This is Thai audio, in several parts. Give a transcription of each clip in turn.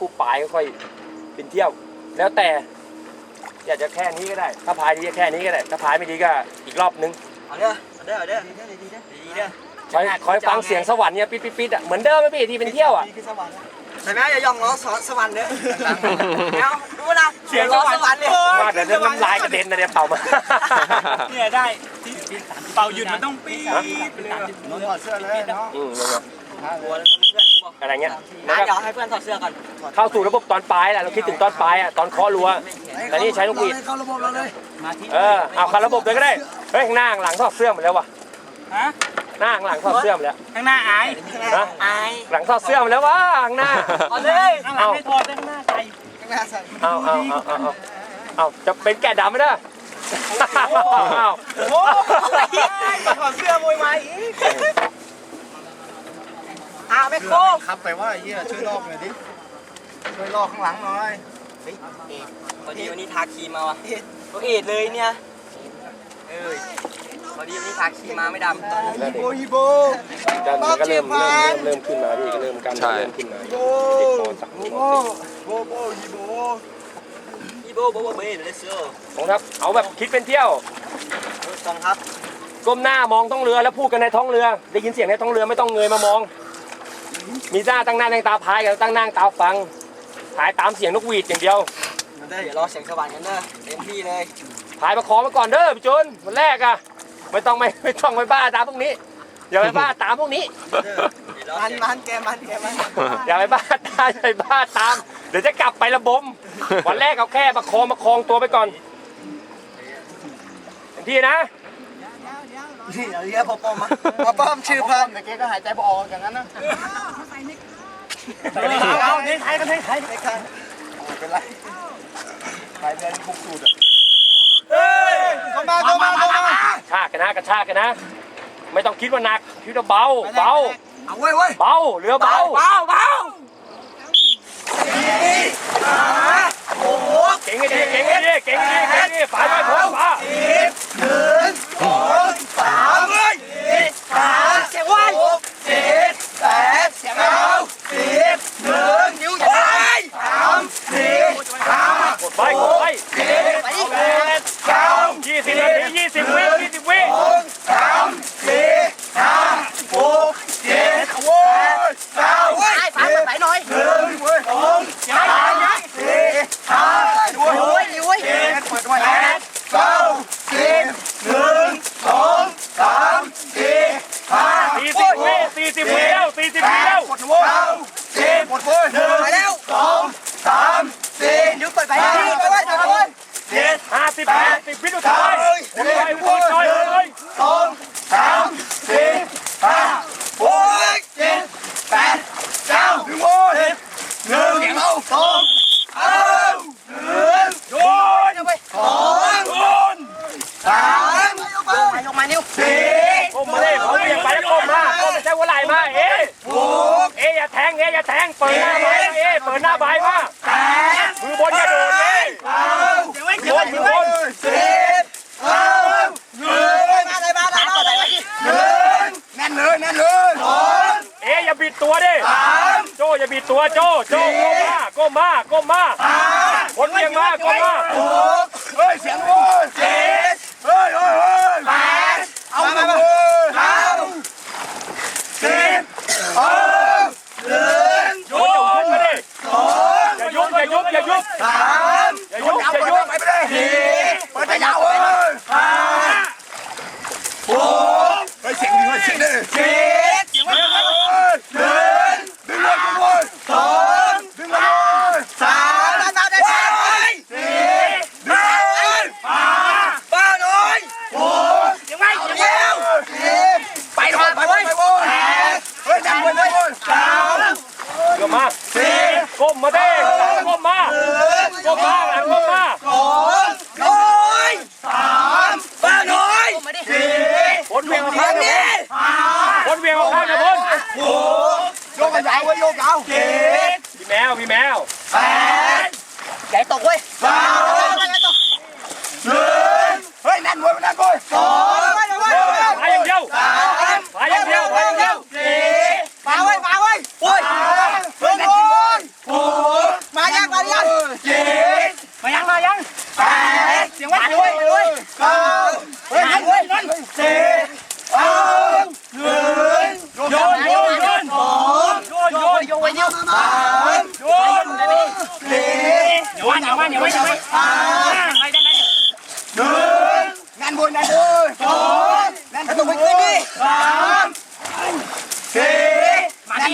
คู่ปลายค่อยๆบินเที่ยว แล้วแต่อยากจะแค่นี้ก็ได้ ถ้าพายดีก็แค่นี้ก็ได้ ถ้าพายไม่ดีก็อีกรอบนึงเอาเด้อเอาเด้อเอาเด้อดีเด้อดีเด้อดีเด้อคอยคอยฟังเสียงสวรรค์เนี่ยปิดปิดปิดอะเหมือนเดิมไหมพี่ที่เป็นเที่ยวอะใช่ไหมอย่ายองล้อสวรรค์เด้อเอาดูนะเสียงล้อสวรรค์เลยว่าเดี๋ยวเรื่องน้ำลายกระเด็นนะเนี่ยเป่ามาเนี่ยได้ที่เป่าหยุดมันต้องปี๊ดนอนถอดเสื้อเลยเนาะอืมนั่นไงกลัวแล้วเพื่อนกูบ อกอะไรเงี้ยแล้วนะก็เดี๋ยวให้เพื่อนถอดเสื้อก่อนเข้าสู่ระบบตอนปลายแหละเราคิดถึงตอนปลายอะตอนเคาะรั้วแต่นี่ใช้ลูกหวีดเข้าระบบเราเลยมาที่เออเอาคันระบบเลยก็ได้เฮ้ยข้างหน้าข้างหลังถอดเสื้อหมดแล้ววะฮะหน้าข้างหลังถอดเสื้อหมดแล้วข้างหน้าอายนะอายหลังถอดเสื้อหมดแล้ววะข้างหน้าเอาเลยข้างหลังไม่ถอดข้างหน้าใส่เอาเอาเอาเอาเอาเอาจะเป็นแกะดำไหมเด้อเอาโอ้ยถอดเสื้อมวยมาอีก อ้าวแม่โค้งขับไปว่าไอ้เหี้ยช่วยลอกหน่อยดิ ช่วยลอกข้างหลังหน่อยพอดีวันนี้ทาครีมมาวะโอเอ็ดเลยเนี่ยเอ้ยพอดีวันนี้ทาครีมมาไม่ดำฮีโบฮีโบการมันก็เริ่มเริ่มเริ่มเริ่มขึ้นมาพี่ก็เริ่มการเริ่มขึ้นมาโบติดโคสามโบโคโบสี่โบโบฮีโบอีโบโบโบเบ้เลสเซอร์ผมครับเอาแบบคิดเป็นเที่ยวกองครับก้มหน้ามองท้องเรือแล้วพูดกันในท้องเรือ ได้ยินเสียงในท้องเรือไม่ต้องเงยมามอง มีหน้าตั้งหน้าตั้งตาพายกับตั้งหน้าตั้งตาฟังพายตามเสียงนกหวีดอย่างเดียวเด้อเดี๋ยวรอเสียงสวรรค์กันเด้อเต็มที่เลยพายประคองมาก่อนเด้อพี่จุนวันแรกอะไม่ต้องไม่ไม่ต้องไปบ้าตามพวกนี้อย่าไปบ้าตามพวกนี้มันมันแกมันแกมันอย่าไปบ้าตามอย่าไปบ้าตาม เดี๋ยวจะกลับไประบมวันแรกเอาแค่ประคองประคองตัวไปก่อนเต็มที่นะ นี่เอาเรียกพอปอมมามาป้อมชื่อพันแต่แกก็หายใจบ่ออกอย่างนั้นนะเอาเน้นไทยกันเน้นไทยไม่คันไม่เป็นไรหายใจในคุกสูดอะเข้ามาเข้ามาเข้ามาชากกันนะกระชากกันนะ ไม่ต้องคิดว่าหนักคิดว่าเบาเบาเอาเว้ยเว้ยเบาเรือเบาเบาเบาเก่งไอ้ดีเก่งไอ้ดีเก่งไอ้ดีเก่งไอ้ดีฝาไปพ้นฝาเสียงวัน แปดเสียงเอาสิบหนึ่งนิ้วใหญ่สามสี่ กดไปกดไป ไปดิ แปดเก้า ยี่สิบนาทียี่สิบวิยี่สิบวิสามสี่ห้าหกเจ็ดโว้ยเก้าไอ้ฟ้าเปิดไหนหน่อยหนึ่งสองสามสี่ห้าหกเจ็ดแปดเก้าสิบหนึ่งสองสามสี่ห้าสี่สิบวิสี่สิบวิแล้วสี่สิบวิแล้วหมดโว้ยเก้าสิบหมดหนึ่งสองสามสี่นิ้วเปิดไปไป ห้าสิบแปดสิบวิสุดท้ายหมดไปหมดไปเลยสองสามสี่ห้าหกเจ็ดแปดเก้าหนึ่งโว้ยหนึ่งสองเอาหนึ่งโยนสองโยนสามไปลงมานิ้วสี่ก้มมาเลยเขาเบี่ยงไปแล้วก้มมาก้มไม่ใช่หัวไหล่มาเอ๊ะหกเอ๊ะอย่าแทงเอ๊ะอย่าแทงเปิดหน้าใบมาเอ๊ะเปิดหน้าใบมา แปด มือบนอย่าโดดเลย เก้า มือบนมือบน สิบเก้าหนึ่ง มาเลยมาเลยมาเลย หนึ่งแน่นเลยแน่นเลยสอง เอ๊ะอย่าบิดตัวดิสามโจอย่าบิดตัวโจโจก้มมาก้มมาก้มมาห้าบนเบี่ยงมาก้มมาหกเฮ้ยเสียงโว้ยเจ็ดเฮ้ยเฮ้ยเฮ้ยแปดเอามาเก้าสิบเออหนึ่ง โยนอย่ายุบมาดิ สอง อย่ายุบอย่ายุบอย่ายุบ สาม อย่ายุบอย่ายุบ ไปไปเลยสี่เปิดไปยาวเว้ยห้าหกเฮ้ยเสียงดีเว้ยเสียงดีเจ็ดเสียงดีเว้ยหนึ่งดึงเลยดึงเลยสองดึงเลยสาม มามาได้ สี่ดึงเลยห้า บ้าหน่อย หก ยังไงยังไง สิบไปเถอะไปเว้ยไปเว้ยแปดเฮ้ยจังเว้ยเว้ยเก้า เดี๋ยวมา สิบ ก้มมาดิก้มมาก้มมาหลังก้มมา สองน้อยสาม บ้าหน่อย สี่ บนเวียงมาข้างเดียวบนเวียงมาข้างเดียวบน หกโยกกันยาวเว้ยโยกยาวเจ็ด พี่แมวพี่ แปดใหญ่ตกเว้ยสามใหญ่ตกหนึ่งเฮ้ยแน่นเว้ยแน่นเว้ยสอง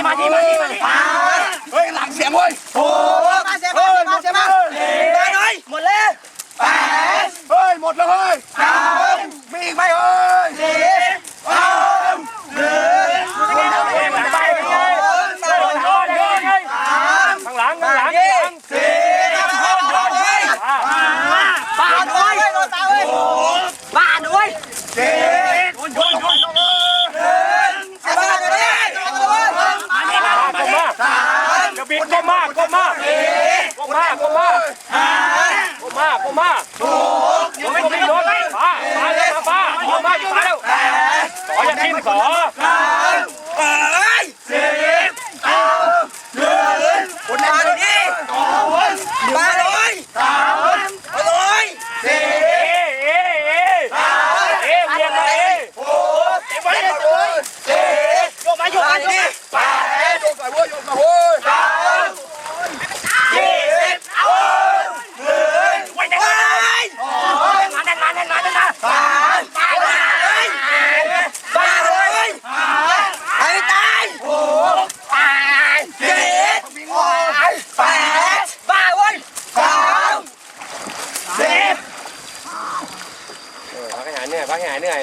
มาดีมาดีมาดีเฮ้ยหลังเสียงเว้ยโอ้ ผมมาถูกยังไม่ถูงรถนไปมามาเร็วมามามาอยู่มาเร็วขออย่ทิ้งขอ เหนื่อย